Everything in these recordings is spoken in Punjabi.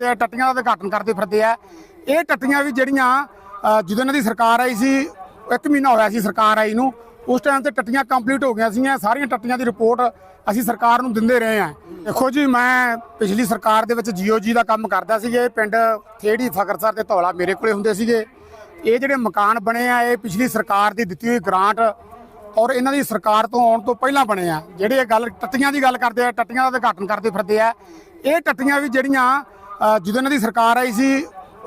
ਤੇ ਟੱਟੀਆਂ ਦਾ ਉਦਘਾਟਨ ਕਰਦੇ ਫਿਰਦੇ ਆ। ਇਹ ਟੱਟੀਆਂ ਵੀ ਜਿਹੜੀਆਂ ਜਦੋਂ ਇਹਨਾਂ ਦੀ ਸਰਕਾਰ ਆਈ ਸੀ, ਇੱਕ ਮਹੀਨਾ ਹੋਇਆ ਸੀ ਸਰਕਾਰ ਆਈ ਨੂੰ, ਉਸ ਟਾਈਮ ਤੇ ਟੱਟੀਆਂ ਕੰਪਲੀਟ ਹੋ ਗਈਆਂ ਸੀਗੀਆਂ। ਸਾਰੀਆਂ ਟੱਟੀਆਂ ਦੀ ਰਿਪੋਰਟ ਅਸੀਂ ਸਰਕਾਰ ਨੂੰ ਦਿੰਦੇ ਰਹੇ ਆ। ਦੇਖੋ ਜੀ, ਮੈਂ ਪਿਛਲੀ ਸਰਕਾਰ ਦੇ ਵਿੱਚ ਜੀਓਜੀ ਦਾ ਕੰਮ ਕਰਦਾ ਸੀਗੇ। ਪਿੰਡ ਥੇੜੀ ਫਕਰਸਰ ਤੇ ਧੌਲਾ ਮੇਰੇ ਕੋਲੇ ਹੁੰਦੇ ਸੀਗੇ। ਇਹ ਜਿਹੜੇ ਮਕਾਨ ਬਣੇ ਆ, ਇਹ ਪਿਛਲੀ ਸਰਕਾਰ ਦੀ ਦਿੱਤੀ ਹੋਈ ਗ੍ਰਾਂਟ ਔਰ ਇਹਨਾਂ ਦੀ ਸਰਕਾਰ ਤੋਂ ਆਉਣ ਤੋਂ ਪਹਿਲਾਂ ਬਣੇ ਆ। ਜਿਹੜੇ ਇਹ ਗੱਲ ਟੱਟੀਆਂ ਦੀ ਗੱਲ ਕਰਦੇ ਆ, ਟੱਟੀਆਂ ਦਾ ਉਦਘਾਟਨ ਕਰਦੇ ਫਿਰਦੇ ਆ। ਇਹ ਟੱਟੀਆਂ ਵੀ ਜਿਹੜੀਆਂ ਜਦੋਂ ਇਹਨਾਂ ਦੀ ਸਰਕਾਰ ਆਈ ਸੀ,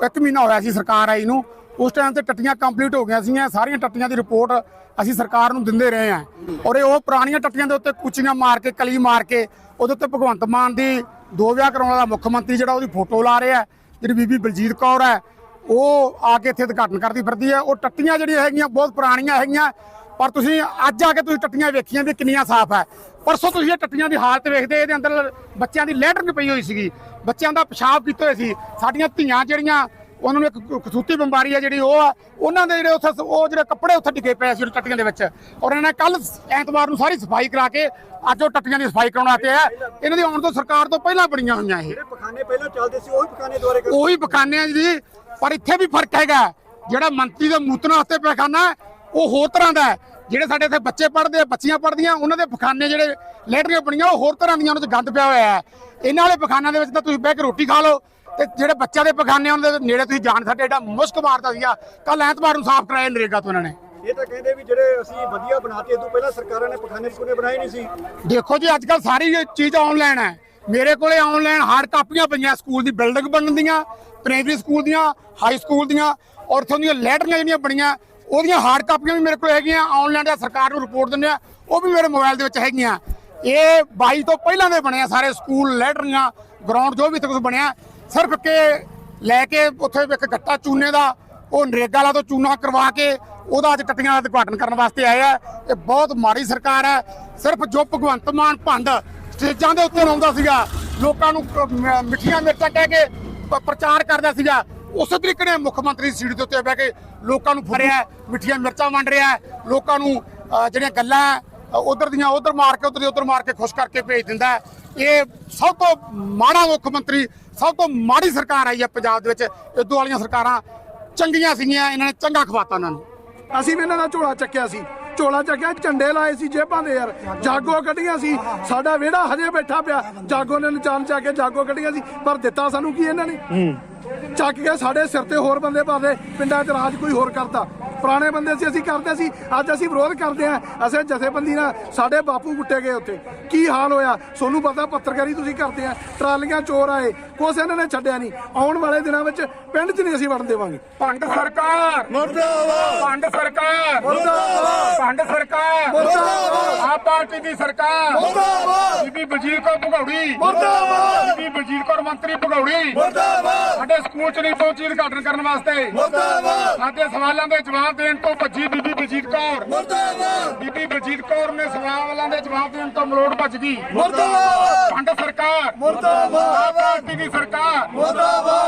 ਇੱਕ ਮਹੀਨਾ ਹੋਇਆ ਸੀ ਸਰਕਾਰ ਆਈ ਨੂੰ, ਉਸ ਟਾਈਮ ਤੇ ਟੱਟੀਆਂ ਕੰਪਲੀਟ ਹੋ ਗਈਆਂ ਸੀਗੀਆਂ, ਸਾਰੀਆਂ ਟੱਟੀਆਂ ਦੀ ਰਿਪੋਰਟ ਅਸੀਂ ਸਰਕਾਰ ਨੂੰ ਦਿੰਦੇ ਰਹੇ ਹਾਂ। ਔਰ ਇਹ ਉਹ ਪੁਰਾਣੀਆਂ ਟੱਟੀਆਂ ਦੇ ਉੱਤੇ ਕੁਚੀਆਂ ਮਾਰ ਕੇ, ਕਲੀ ਮਾਰ ਕੇ, ਉਹਦੇ ਉੱਤੇ ਭਗਵੰਤ ਮਾਨ ਦੀ ਦੋ ਵਿਆਹ ਕਰਾਉਣ ਵਾਲਾ ਮੁੱਖ ਮੰਤਰੀ ਜਿਹੜਾ ਉਹਦੀ ਫੋਟੋ ਲਾ ਰਿਹਾ ਜਿਹੜੀ ਬੀਬੀ ਬਲਜੀਤ ਕੌਰ ਹੈ, ਉਹ ਆ ਕੇ ਇੱਥੇ ਉਦਘਾਟਨ ਕਰਦੀ ਫਿਰਦੀ ਹੈ। ਉਹ ਟੱਟੀਆਂ ਜਿਹੜੀਆਂ ਹੈਗੀਆਂ, ਬਹੁਤ ਪੁਰਾਣੀਆਂ ਹੈਗੀਆਂ, ਪਰ ਤੁਸੀਂ ਅੱਜ ਆ ਕੇ ਤੁਸੀਂ ਟੱਟੀਆਂ ਵੇਖੀਆਂ ਵੀ ਕਿੰਨੀਆਂ ਸਾਫ਼ ਹੈ। ਪਰਸੋਂ ਤੁਸੀਂ ਇਹ ਟੱਟੀਆਂ ਦੀ ਹਾਲਤ ਵੇਖਦੇ, ਇਹਦੇ ਅੰਦਰ ਬੱਚਿਆਂ ਦੀ ਲੈਟਰਿੰਗ ਪਈ ਹੋਈ ਸੀਗੀ। ਬੱਚਿਆਂ ਦਾ ਪਿਸ਼ਾਬ ਕੀਤੇ ਹੋਏ ਸੀ। ਸਾਡੀਆਂ ਧੀਆਂ ਜਿਹੜੀਆਂ ਉਹਨਾਂ ਨੂੰ ਇੱਕ ਕਸੂਤੀ ਬਿਮਾਰੀ ਹੈ ਜਿਹੜੀ ਉਹ ਆ ਉਹਨਾਂ ਦੇ ਜਿਹੜੇ ਉੱਥੇ ਉਹ ਜਿਹੜੇ ਕੱਪੜੇ ਉੱਥੇ ਡਿੱਗੇ ਪਏ ਸੀ ਉਹ ਟੱਟੀਆਂ ਦੇ ਵਿੱਚ। ਔਰ ਇਹਨਾਂ ਨੇ ਕੱਲ ਐਤਵਾਰ ਨੂੰ ਸਾਰੀ ਸਫ਼ਾਈ ਕਰਾ ਕੇ ਅੱਜ ਉਹ ਟੱਟੀਆਂ ਦੀ ਸਫ਼ਾਈ ਕਰਾਉਣ ਆਤੇ ਆ। ਇਹਨਾਂ ਦੀ ਆਉਣ ਤੋਂ ਸਰਕਾਰ ਤੋਂ ਪਹਿਲਾਂ ਬਣੀਆਂ ਹੋਈਆਂ ਇਹ। ਜਿਹੜੇ ਪਖਾਨੇ ਪਹਿਲਾਂ ਚੱਲਦੇ ਸੀ ਉਹੀ ਪਖਾਨੇ ਦੁਆਰੇ ਉਹੀ ਪਖਾਨੇ ਆ ਜੀ। ਪਰ ਇੱਥੇ ਵੀ ਫ਼ਰਕ ਹੈਗਾ। ਜਿਹੜਾ ਮੰਤਰੀ ਦੇ ਮੂਤਨਾ ਵਾਸਤੇ ਪਖਾਨਾ ਉਹ ਹੋਰ ਤਰ੍ਹਾਂ ਦਾ। ਜਿਹੜੇ ਸਾਡੇ ਇੱਥੇ ਬੱਚੇ ਪੜ੍ਹਦੇ ਆ ਬੱਚੀਆਂ ਪੜ੍ਹਦੀਆਂ ਉਹਨਾਂ ਦੇ ਪਖਾਨੇ ਜਿਹੜੇ ਲੈਟਰੀਆਂ ਬਣੀਆਂ ਉਹ ਹੋਰ ਤਰ੍ਹਾਂ ਦੀਆਂ ਉਹਨਾਂ 'ਚ ਗੰਦ ਪਿਆ ਹੋਇਆ ਹੈ। ਇਹਨਾਂ ਵਾਲੇ ਪਖਾਨਿਆਂ ਦੇ ਵਿੱਚ ਤਾਂ ਤੁਸੀਂ ਬਹਿ ਕੇ ਰੋਟੀ ਖਾ ਲਓ ਤੇ ਜਿਹੜੇ ਬੱਚਿਆਂ ਦੇ ਪਖਾਨੇ ਉਹਨਾਂ ਦੇ ਨੇੜੇ ਤੁਸੀਂ ਜਾਣ ਸਾਡੇ ਏਡਾ ਮੁਸ਼ਕ ਮਾਰਦਾ ਸੀਗਾ। ਕੱਲ ਐਤਵਾਰ ਨੂੰ ਸਾਫ਼ ਕਰਾਇਆ ਨਰੇਗਾ ਤੋਂ ਇਹਨਾਂ ਨੇ। ਇਹ ਤਾਂ ਕਹਿੰਦੇ ਵੀ ਜਿਹੜੇ ਅਸੀਂ ਵਧੀਆ ਬਣਾਤੇ ਤੋਂ ਪਹਿਲਾਂ ਸਰਕਾਰਾਂ ਨੇ ਪਖਾਨੇ ਪਖੂਨੇ ਬਣਾਏ ਨਹੀਂ ਸੀ। ਦੇਖੋ ਜੀ ਅੱਜ ਕੱਲ ਸਾਰੀ ਚੀਜ਼ ਆਨਲਾਈਨ ਹੈ। ਮੇਰੇ ਕੋਲੇ ਆਨਲਾਈਨ ਹਾਰਡ ਕਾਪੀਆਂ ਪਈਆਂ ਸਕੂਲ ਦੀ ਬਿਲਡਿੰਗ ਬਣਨ ਦੀਆਂ ਪ੍ਰਾਇਮਰੀ ਸਕੂਲ ਦੀਆਂ ਹਾਈ ਸਕੂਲ ਦੀਆਂ ਔਰ ਇੱਥੋਂ ਦੀਆਂ ਲੈਟਰੀਆਂ ਜਿਹੜੀਆਂ ਬਣੀਆਂ ਉਹਦੀਆਂ ਹਾਰਡ ਕਾਪੀਆਂ ਵੀ ਮੇਰੇ ਕੋਲ ਹੈਗੀਆਂ। ਆਨਲਾਈਨ ਦਾ ਸਰਕਾਰ ਨੂੰ ਰਿਪੋਰਟ ਦਿੰਦੇ ਆ ਉਹ ਵੀ ਮੇਰੇ ਮੋਬਾਈਲ ਦੇ ਵਿੱਚ ਹੈਗੀਆਂ। ਇਹ 22 ਤੋਂ ਪਹਿਲਾਂ ਦੇ ਬਣਿਆ ਸਾਰੇ ਸਕੂਲ, ਲੈਟਰੀਆਂ ਗਰਾਊਂਡ ਜੋ ਵੀ ਇੱਥੇ ਕੁਝ ਬਣਿਆ, ਸਿਰਫ ਕਿ ਲੈ ਕੇ ਉੱਥੇ ਇੱਕ ਗੱਟਾ ਚੂਨੇ ਦਾ, ਉਹ ਨਰੇਗਾ ਵਾਲਾ ਤੋਂ ਚੂਨਾ ਕਰਵਾ ਕੇ ਉਹਦਾ ਅੱਜ ਟੱਟੀਆਂ ਦਾ ਉਦਘਾਟਨ ਕਰਨ ਵਾਸਤੇ ਆਇਆ ਇਹ ਬਹੁਤ ਮਾੜੀ ਸਰਕਾਰ ਹੈ। ਸਿਰਫ ਜੋ ਭਗਵੰਤ ਮਾਨ ਭੰਡ ਸਟੇਜਾਂ ਦੇ ਉੱਤੇ ਲਾਉਂਦਾ ਸੀਗਾ, ਲੋਕਾਂ ਨੂੰ ਮਿੱਠੀਆਂ ਮਿਰਚਾਂ ਕਹਿ ਕੇ ਪ੍ਰਚਾਰ ਕਰਦਾ ਸੀਗਾ, ਉਸੇ ਤਰੀਕੇ ਨਾਲ ਮੁੱਖ ਮੰਤਰੀ ਸੀਟ ਦੇ ਉੱਤੇ ਬਹਿ ਕੇ ਲੋਕਾਂ ਨੂੰ ਫੜਿਆ ਮਿੱਠੀਆਂ ਮਿਰਚਾਂ ਵੰਡ ਰਿਹਾ ਲੋਕਾਂ ਨੂੰ ਜਿਹੜੀਆਂ ਗੱਲਾਂ ਉਧਰ ਦੀਆਂ ਉਧਰ ਮਾਰ ਕੇ ਉਧਰ ਦੀ ਉਧਰ ਮਾਰ ਕੇ ਖੁਸ਼ ਕਰਕੇ ਭੇਜ ਦਿੰਦਾ। ਇਹ ਸਭ ਤੋਂ ਮਾੜਾ ਮੁੱਖ ਮੰਤਰੀ ਸਭ ਤੋਂ ਮਾੜੀ ਸਰਕਾਰ ਆਈ ਹੈ ਪੰਜਾਬ ਦੇ ਵਿੱਚ। ਇਦੋਂ ਵਾਲੀਆਂ ਸਰਕਾਰਾਂ ਚੰਗੀਆਂ ਸੀਗੀਆਂ ਇਹਨਾਂ ਨੇ ਚੰਗਾ ਖਵਾਤਾ ਉਹਨਾਂ ਨੂੰ। ਅਸੀਂ ਵੀ ਇਹਨਾਂ ਦਾ ਝੋਲਾ ਚੱਕਿਆ ਸੀ। ਝੋਲਾ ਚੱਕਿਆ ਝੰਡੇ ਲਾਏ ਸੀ ਜੇਬਾਂ ਦੇ ਯਾਰ। ਜਾਗੋ ਕੱਢੀਆਂ ਸੀ। ਸਾਡਾ ਵਿਹੜਾ ਹਜੇ ਬੈਠਾ ਪਿਆ। ਜਾਗੋ ਨੇ ਨਚਾਨ ਚਾ ਕੇ ਜਾਗੋ ਕੱਢੀਆਂ ਸੀ। ਪਰ ਦਿੱਤਾ ਸਾਨੂੰ ਕੀ ਇਹਨਾਂ ਨੇ? ਚੱਕ ਕੇ ਸਾਡੇ ਸਿਰ ਤੇ ਹੋਰ ਬੰਦੇ ਪਾਦੇ ਪਿੰਡਾਂ 'ਚ ਰਾਜ ਕੋਈ ਹੋਰ ਕਰਦਾ। ਪੁਰਾਣੇ ਬੰਦੇ ਸੀ ਅਸੀਂ ਕਰਦੇ ਸੀ ਅੱਜ ਅਸੀਂ ਵਿਰੋਧ ਕਰਦੇ ਆਂ ਅਸੀਂ ਜਥੇਬੰਦੀ ਨਾਲ ਸਾਡੇ ਬਾਪੂ ਕੁੱਟੇ ਗਏ ਉੱਥੇ। ਕੀ ਹਾਲ ਹੋਇਆ? ਸੋਨੂੰ ਪਤਾ ਪੱਤਰਕਾਰੀ ਤੁਸੀਂ ਕਰਦੇ ਆ। ਟਰਾਲੀਆਂ ਚੋਰ ਆਏ ਕੁਛ ਇਹਨਾਂ ਨੇ ਛੱਡਿਆ ਨਹੀਂ। ਆਉਣ ਵਾਲੇ ਦਿਨਾਂ ਵਿੱਚ ਪਿੰਡ 'ਚ ਨਹੀਂ ਅਸੀਂ ਵੜਨ ਦੇਵਾਂਗੇ। ਭੰਡ ਸਰਕਾਰ! ਮੁਰਦਾਬਾਦ! ਭੰਡ ਸਰਕਾਰ! ਮੁਰਦਾਬਾਦ! ਭੰਡ ਸਰਕਾਰ। ਮੁਰਦਾਬਾਦ। ਆਪ ਪਾਰਟੀ ਦੀ ਸਰਕਾਰ। ਮੁਰਦਾਬਾਦ। ਬੀਬੀ ਬਲਜੀਤ ਕੌਰ ਭਗੌੜੀ। ਮੁਰਦਾਬਾਦ। ਬੀਬੀ ਬਲਜੀਤ ਕੌਰ ਮੰਤਰੀ ਭਗੌੜੀ। ਮੁਰਦਾਬਾਦ। ਸਾਡੇ ਸਕੂਲ ਚ ਨਹੀਂ ਪਹੁੰਚੀ ਉਦਘਾਟਨ ਕਰਨ ਵਾਸਤੇ। ਮੁਰਦਾਬਾਦ। ਸਾਡੇ ਸਵਾਲਾਂ ਦੇ ਜਵਾਬ ਦੇਣ ਤੋਂ ਭੱਜੀ ਬੀਬੀ ਬਲਜੀਤ ਕੌਰ। ਮੁਰਦਾਬਾਦ। ਬੀਬੀ ਬਲਜੀਤ ਕੌਰ ਨੇ ਸਵਾਲਾਂ ਦੇ ਜਵਾਬ ਦੇਣ ਤੋਂ ਮਲੋੜ ਭੱਜ ਗਈ। ਮੁਰਦਾਬਾਦ। ਭੰਡ ਸਰਕਾਰ। ਮੁਰਦਾਬਾਦ। ਆਪ ਪਾਰਟੀ ਦੀ ਸਰਕਾਰ। ਮੁਰਦਾਬਾਦ।